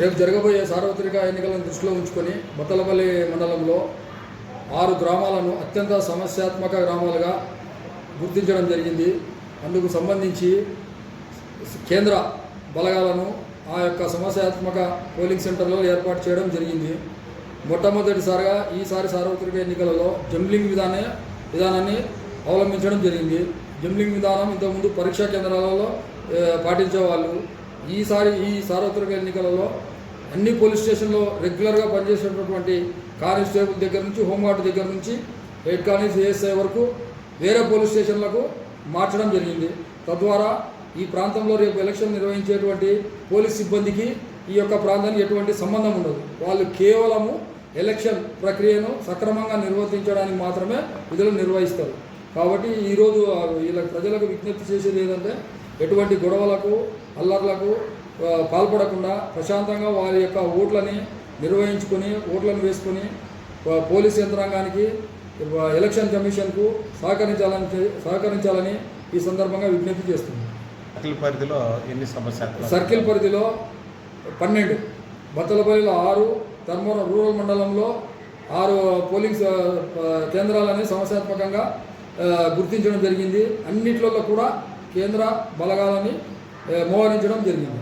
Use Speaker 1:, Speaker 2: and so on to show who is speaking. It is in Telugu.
Speaker 1: రేపు జరగబోయే సార్వత్రిక ఎన్నికలను దృష్టిలో ఉంచుకొని బతలపల్లి మండలంలో ఆరు గ్రామాలను అత్యంత సమస్యాత్మక గ్రామాలుగా గుర్తించడం జరిగింది. అందుకు సంబంధించి కేంద్ర బలగాలను ఆ యొక్క సమస్యాత్మక పోలింగ్ సెంటర్లో ఏర్పాటు చేయడం జరిగింది. మొట్టమొదటిసారిగా ఈసారి సార్వత్రిక ఎన్నికలలో జంబ్లింగ్ విధాన విధానాన్ని అవలంబించడం జరిగింది. జంబ్లింగ్ విధానం ఇంతకుముందు పరీక్షా కేంద్రాలలో పాటించేవాళ్ళు. ఈసారి ఈ సార్వత్రిక ఎన్నికలలో అన్ని పోలీస్ స్టేషన్లో రెగ్యులర్గా పనిచేసేటటువంటి కానిస్టేబుల్ దగ్గర నుంచి హోంగార్డు దగ్గర నుంచి హెడ్ కానిస్ ఏఎస్ఐ వరకు వేరే పోలీస్ స్టేషన్లకు మార్చడం జరిగింది. తద్వారా ఈ ప్రాంతంలో రేపు ఎలక్షన్ నిర్వహించేటువంటి పోలీస్ సిబ్బందికి ఈ యొక్క ప్రాంతానికి ఎటువంటి సంబంధం ఉండదు. వాళ్ళు కేవలము ఎలక్షన్ ప్రక్రియను సక్రమంగా నిర్వర్తించడానికి మాత్రమే విధులు నిర్వహిస్తారు. కాబట్టి ఈరోజు ఆ వీళ్ళ ప్రజలకు విజ్ఞప్తి చేసేది ఏంటంటే ఎటువంటి గొడవలకు అల్లర్లకు పాల్పడకుండా ప్రశాంతంగా వారి యొక్క ఓట్లని నిర్వహించుకొని ఓట్లను వేసుకొని పోలీస్ యంత్రాంగానికి ఎలక్షన్ కమిషన్కు సహకరించాలని సహకరించాలని ఈ సందర్భంగా విజ్ఞప్తి చేస్తుంది
Speaker 2: సర్కిల్ పరిధిలో ఎన్ని సమస్యలు?
Speaker 1: సర్కిల్ పరిధిలో పన్నెండు బత్తలపల్లిలో ఆరు ధర్మవరం రూరల్ మండలంలో ఆరు పోలింగ్ కేంద్రాలని సమస్యాత్మకంగా గుర్తించడం జరిగింది. అన్నిట్లలో కూడా కేంద్ర బలగాలని మోహరించడం జరిగింది.